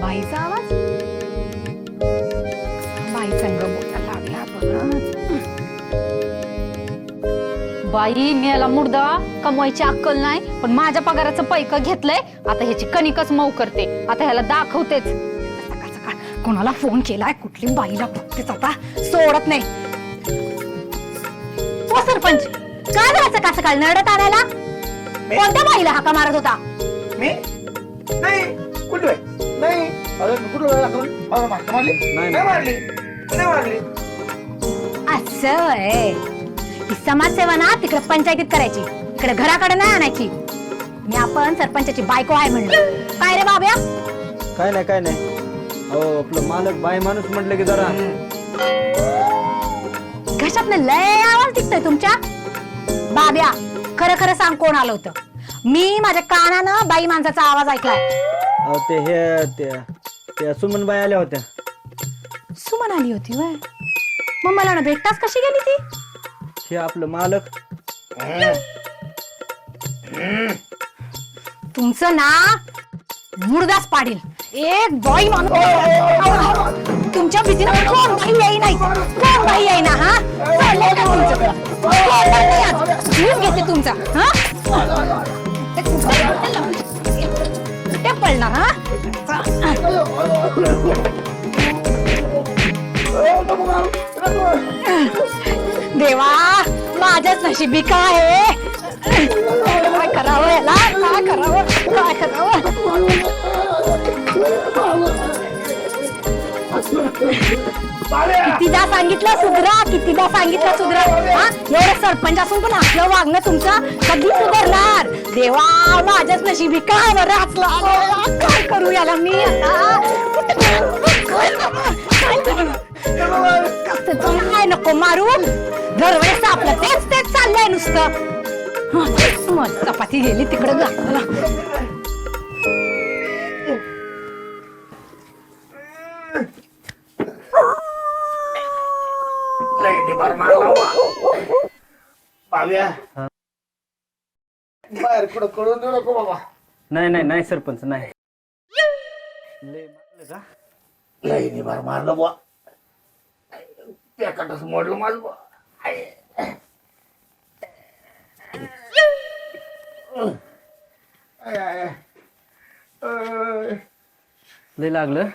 बाईचा आवाज? बाई संग लागला बघ बाई मेला मुर्दा कमवायची अक्कल नाही पण माझ्या पगाराचं पैक घेतलंय. आता ह्याची कणिकच मऊ करते. आता ह्याला दाखवतेच. सकाळ सकाळ. कोणाला फोन केलाय? कुठली बाईला बघतेच आता. सोडत नाही. ओ सरपंच. काय झालं सकाळ सकाळ? नरडत आणायला? कोणत्या बाईला हाका मारत होता? मी? नाही कुठे बाई? नाही. अजून कुठं बाई दाखवून? मला मारली मारली? नाही, नाही मारली. नाही मारली. असं आहे ही समाजसेवा ना तिकडे पंचायतीत करायची. इकडे घराकडे नाही आणायची. मी आपण सरपंचाची बायको आहे म्हणलं. काय रे बाब्या काय नाही काय नाही. अहो आपलं मालक बाय माणूस म्हटलं की जरा. घशातनं लय आवाज दिसतोय तुमच्या. बाब्या खरं खरं सांग कोण आलं होतं? मी माझ्या कानानं बाई माणसाचा आवाज ऐकलाय. अहो ते हे ते त्या सुमनबाई आल्या होत्या. सुमन आली होती वय. मग मला ना भेटताच कशी गेली ती? हे आपलं मालक. तुमचं ना मुर्दाच पाडील. एक बाई माणूस. तुमच्या भीतीनं कोण बाई येई नाही. कोण बाई येई ना हा? चाललंय का तुमचं? कोण बाई नाही आज? जीव घेते तुमचा हा? ते पडणार हा देवा माझ्याच नशिबी काय आहे? काय करावं याला? काय करावं? काय करावं? कितीदा सांगितलं सुधरा कितीदा सांगितलं सुधरा. हा एवढं सरपंच असून पण आपलं वागणं तुमचं कधी सुधारणार. देवा माझ्याच नशिबी काय बरं असलं. काय करू याला मी आता? काय नको मारू? दरवेळेस आपलं तेच तेच चाललंय नुसतं. चपाती गेली तिकडे गावाला बाहेर कुठं कळून देऊ नको बाबा. नाही नाही नाही सरपंच नाही. लय मारलं का? मार मारलं बुवा. पॅकेटच मोडलं माझं. अय. लय लागलं.